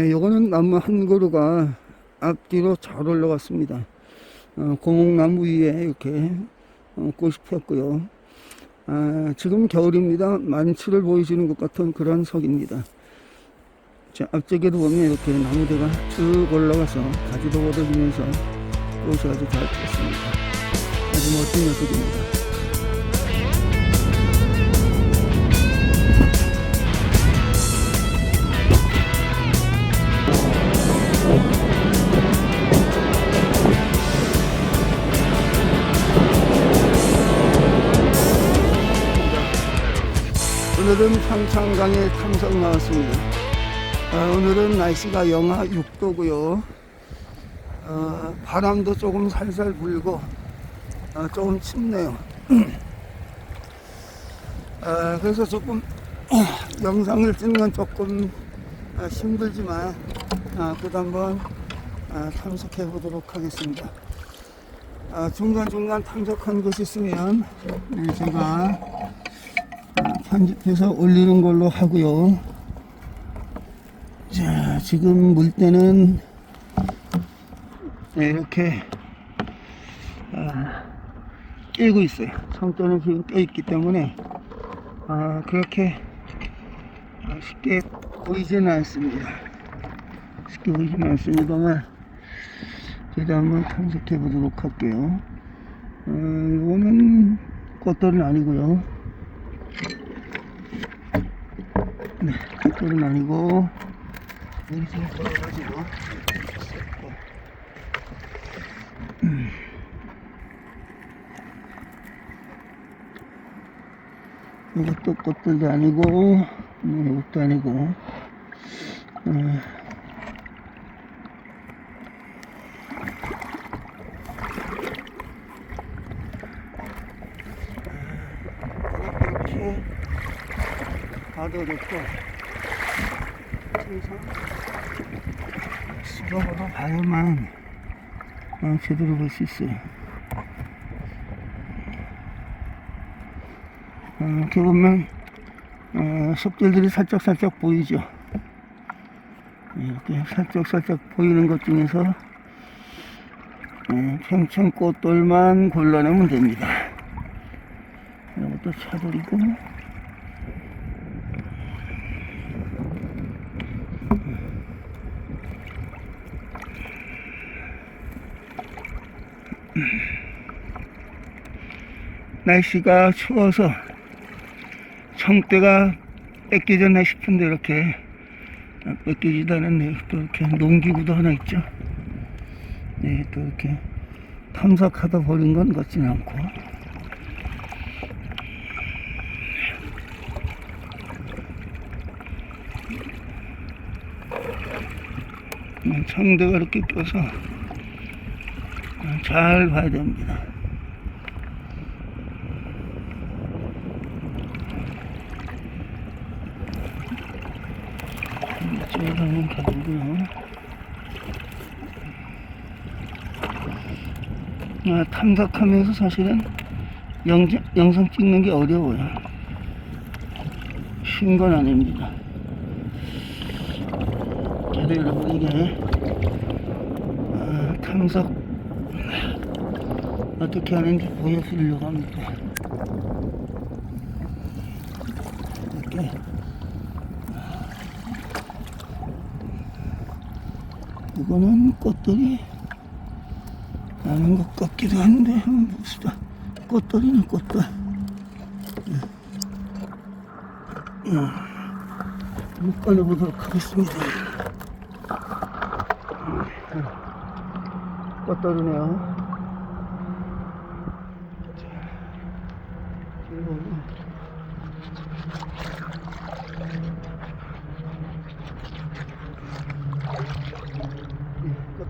네, 요거는 나무 한 그루가 앞뒤로 잘 올라갔습니다. 어, 고목나무 위에 이렇게 어, 꽃이 폈고요. 아, 지금 겨울입니다. 만추를 보여주는 것 같은 그런 석입니다. 자, 앞쪽에도 보면 이렇게 나무대가 쭉 올라가서 가지도 얻어지면서 꽃이 아주 잘 폈습니다. 아주 멋진 녀석입니다. 오늘은 평창강에 탐석 나왔습니다. 아, 오늘은 날씨가 영하 6도고요. 어, 바람도 조금 살살 불고 아, 조금 춥네요. 아, 그래서 조금 영상을 찍는 건 조금 아, 힘들지만 아, 그래도 한번 아, 탐색해 보도록 하겠습니다. 아, 중간중간 탐색한 곳 있으면 네, 제가 편집해서 올리는 걸로 하고요. 자, 지금 물때는 네, 이렇게 아, 깨고 있어요. 성대는 지금 깨 있기 때문에 아, 그렇게 아, 쉽게 보이지는 않습니다. 쉽게 보이지는 않습니다만 제가 한번 탐색해 보도록 할게요. 어, 이거는 꽃들은 아니고요. 네, 꽃들은 아니고 여기 지금 걸어가지고 음. 이것도 꽃들도 아니고 네, 이것도 아니고 음. 좋고 항상 수박으로 봐야만 어, 제대로 볼 수 있어요. 어, 이렇게 보면 어, 속들들이 살짝살짝 보이죠. 이렇게 살짝살짝 보이는 것 중에서 어, 평청꽃돌만 골라내면 됩니다. 이것도 차돌이고 날씨가 추워서 청대가 뺏기졌나 싶은데 이렇게 뺏기지도 않았네요. 또 이렇게 농기구도 하나 있죠. 네, 또 이렇게 탐색하다 버린 건 같지는 않고. 음, 청대가 이렇게 껴서 잘 봐야 됩니다. 한번 가보고요. 아, 탐색하면서 사실은 영상, 영상 찍는 게 어려워요. 쉬운 건 아닙니다. 그래도 여러분 이게 아, 탐색 어떻게 하는지 보여드리려고 합니다. 이렇게 이거는 꽃들이 아닌 것 같기도 한데 한번 봅시다. 꽃들이는 꽃들. 음. 한번 꺼내보도록 하겠습니다. 꽃들이네요. 그리고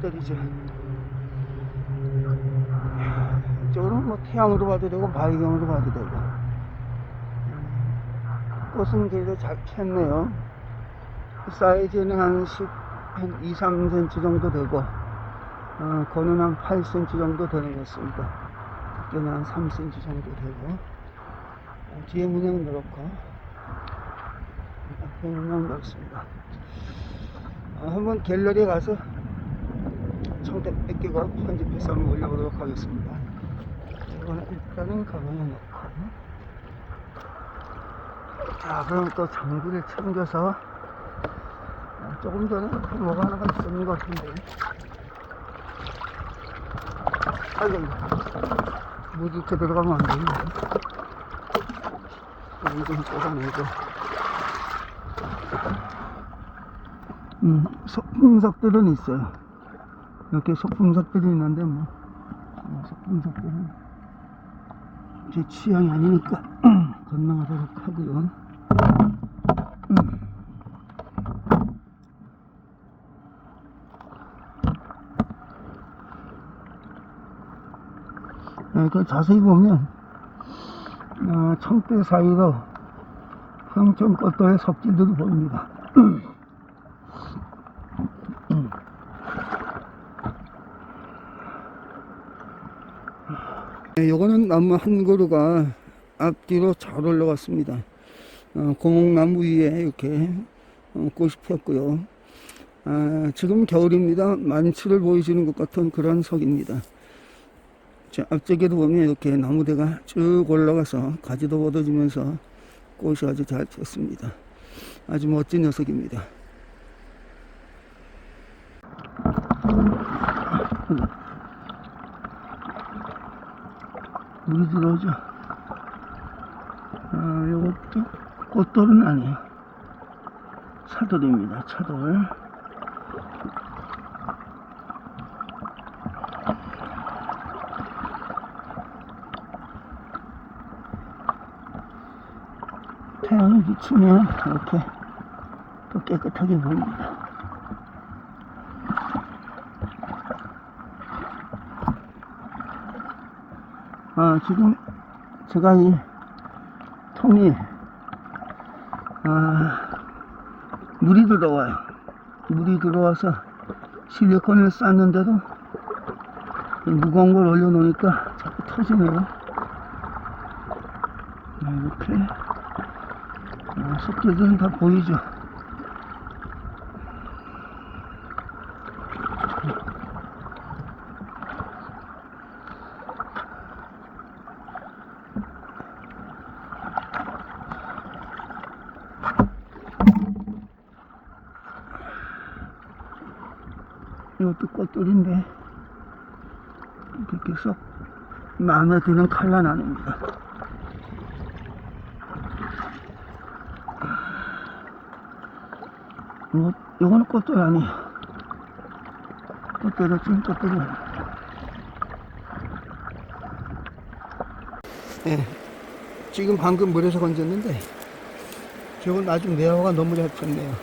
꽃들이죠. 이쪽으로는 뭐 태양으로 봐도 되고 바위경으로 봐도 되고 꽃은 되게 잘 폈네요. 사이즈는 한 10, 한 2, 3cm 정도 되고 어, 거는 한 8cm 정도 되는 것 같습니다. 두께는 한 3cm 정도 되고 어, 뒤에 문양 넓고 앞에 문양 넓습니다. 어, 한번 갤러리에 가서 청대 뺏기고 편집해서 올려보도록 하겠습니다. 이거는 일단은 가방에 넣고. 자, 그럼 또 장비를 챙겨서 아, 조금 전에 뭐가 하나가 있었는 것 같은데. 아이고, 물 이렇게 들어가면 안 되는데. 이좀 쏟아내고. 음, 속분석들은 있어요. 이렇게 속분석들이 있는데, 뭐, 어, 속분석들은 제 취향이 아니니까 건너가도록 하고요. 음. 이렇게 자세히 보면 어, 청대 사이로 평천꽃도의 섭질들이 보입니다. 요거는 나무 한 그루가 앞뒤로 잘 올라갔습니다. 어, 고목나무 위에 이렇게 어, 꽃이 폈고요. 아, 지금 겨울입니다. 만추를 보여주는 것 같은 그런 석입니다. 자, 앞쪽에도 보면 이렇게 나무대가 쭉 올라가서 가지도 얻어지면서 꽃이 아주 잘 폈습니다. 아주 멋진 녀석입니다. 물이 들어오죠. 아, 요것도 꽃돌은 아니에요. 차돌입니다. 차돌. 태양이 비치면 이렇게 또 깨끗하게 보입니다. 아, 지금 제가 이 통이 아, 물이 들어와요. 물이 들어와서 실리콘을 쌌는데도 이 무거운 걸 올려놓으니까 자꾸 터지네요. 네, 이렇게 아, 숲들은 다 보이죠. 이것도 꽃돌인데 이렇게 쏙 마음에 드는 칼라 나눕니다. 이거, 이거는 꽃돌 아니에요. 꽃돌이 찐 꽃돌이 아니에요. 네, 지금 방금 물에서 건졌는데 저건 아주 내화가 너무 잘 폈네요.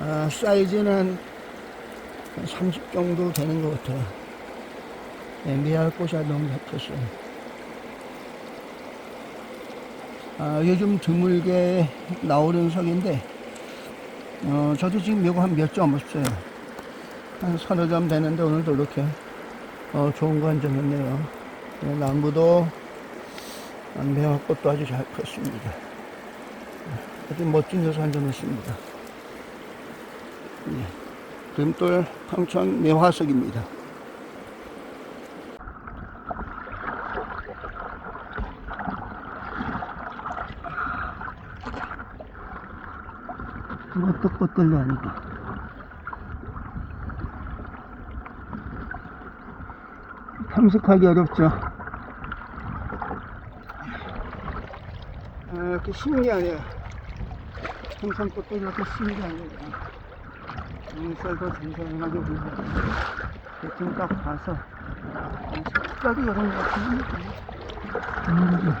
아, 사이즈는 한30 정도 되는 것 같아요. 네, 미알 꽃이 너무 잘 폈어요. 아, 요즘 드물게 나오는 석인데, 어, 저도 지금 이거 한 몇 점 없어요. 한 서너 점 되는데 오늘도 이렇게 어, 좋은 거 한점 했네요. 네, 나무도 매화꽃도 아주 잘 폈습니다. 아주 멋진 녀석 한점 했습니다. 네. 금돌 평천 매화석입니다. 이것도 꽃들도 아니고. 탐색하기 어렵죠. 아, 이렇게 신기하네요. 평천 꽃들이 이렇게 신기합니다. 잔잔하게 불고 대충 딱 봐서 어, 색깔이 이런 것 같은데 음,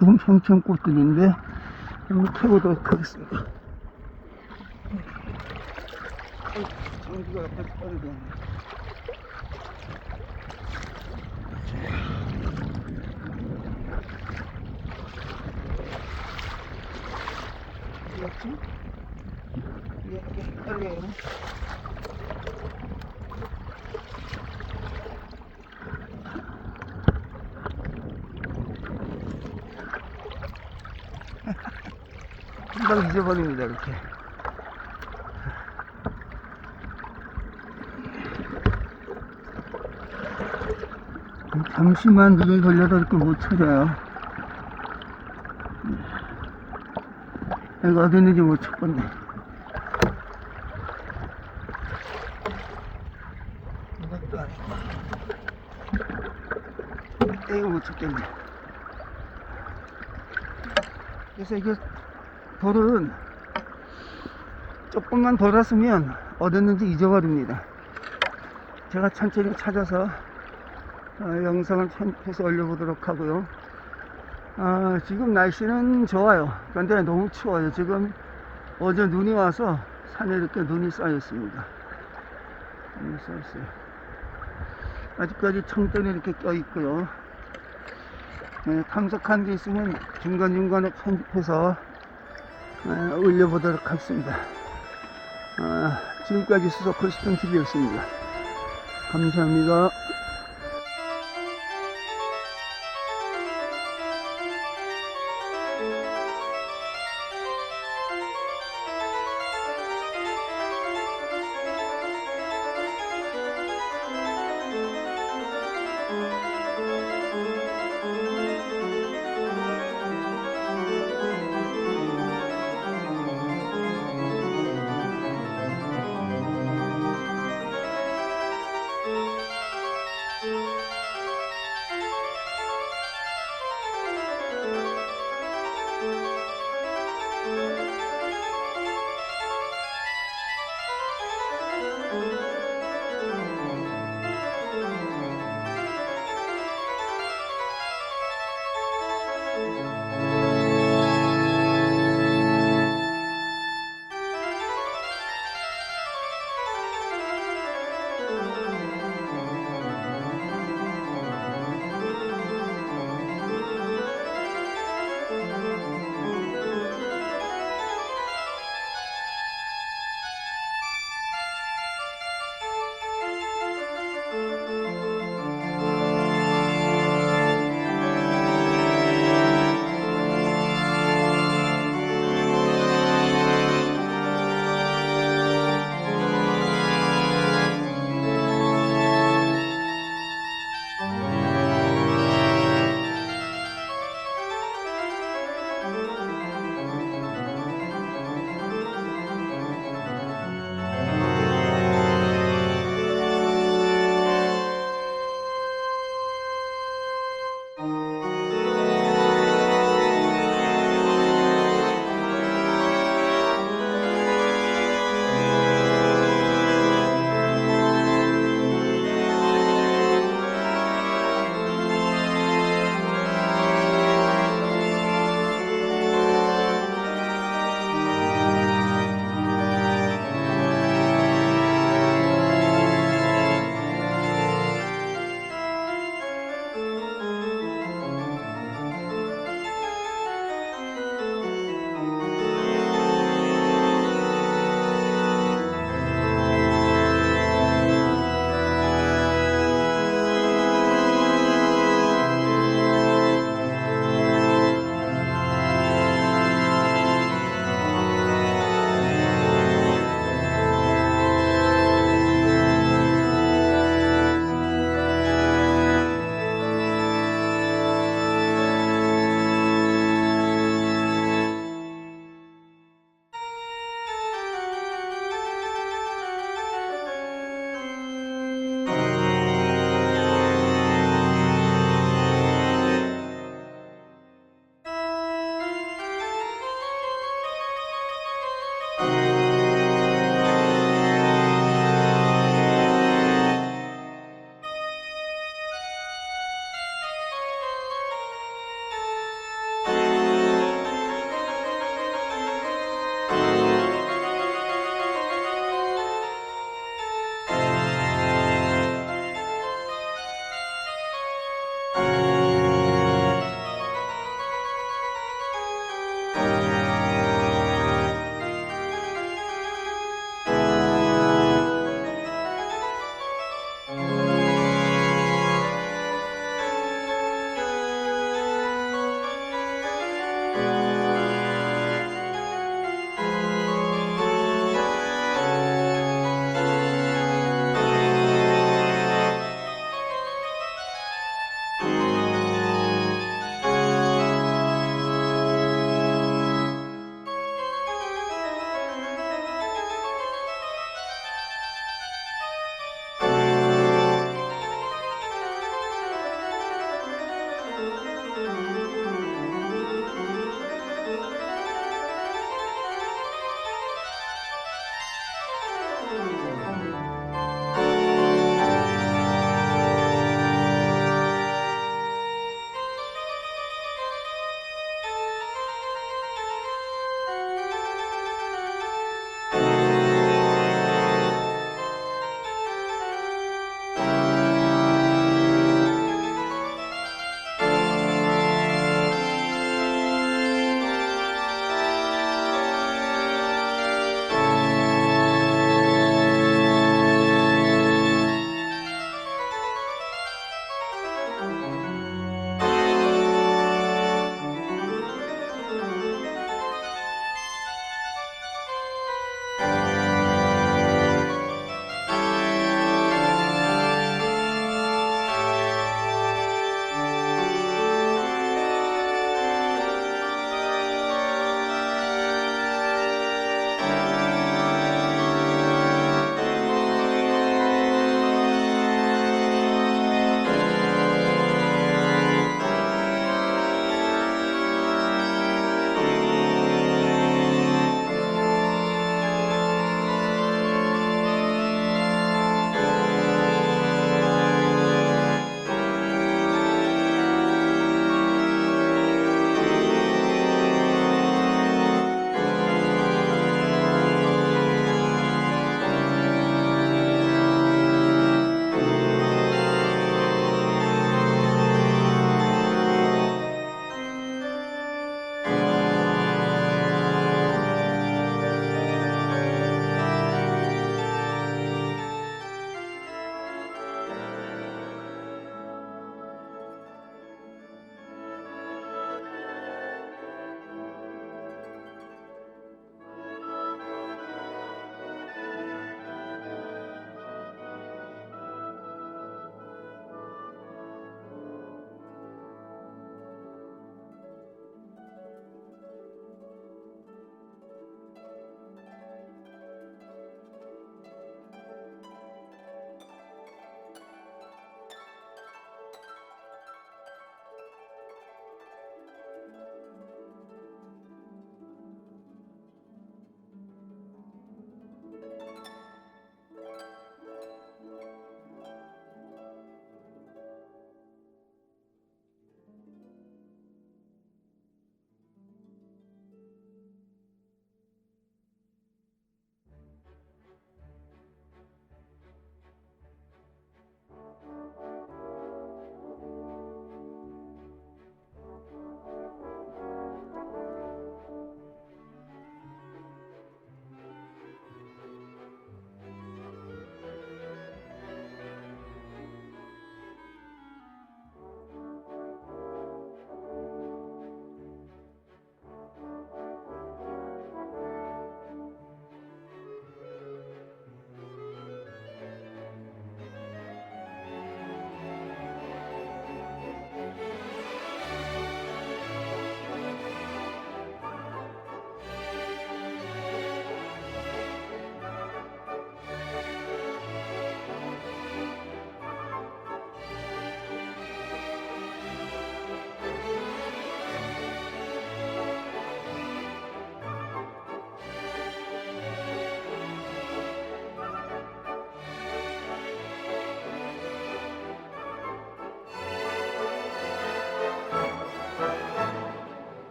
이건 평천꽃들인데 한번 켜보도록 하겠습니다. 어, 장비가 옆에 떨어졌 네 이렇게 헷갈려요. 금방 잊어버립니다, 이렇게. 잠시만 눈을 돌려도 이렇게 못 찾아요. 내가 어디 있는지 못 찾겠네. 이거 못 찾겠네. 그래서 이게 돌은 조금만 돌았으면 어딨는지 잊어버립니다. 제가 천천히 찾아서 어, 영상을 편집해서 올려보도록 하고요. 아, 지금 날씨는 좋아요. 그런데 너무 추워요. 지금 어제 눈이 와서 산에 이렇게 눈이 쌓였습니다. 눈이 쌓였어요. 아직까지 청전이 이렇게 껴 있고요. 네, 탐색한 게 있으면 중간중간에 편집해서 어, 올려보도록 하겠습니다. 아, 지금까지 수석 콜스톤 TV였습니다. 감사합니다.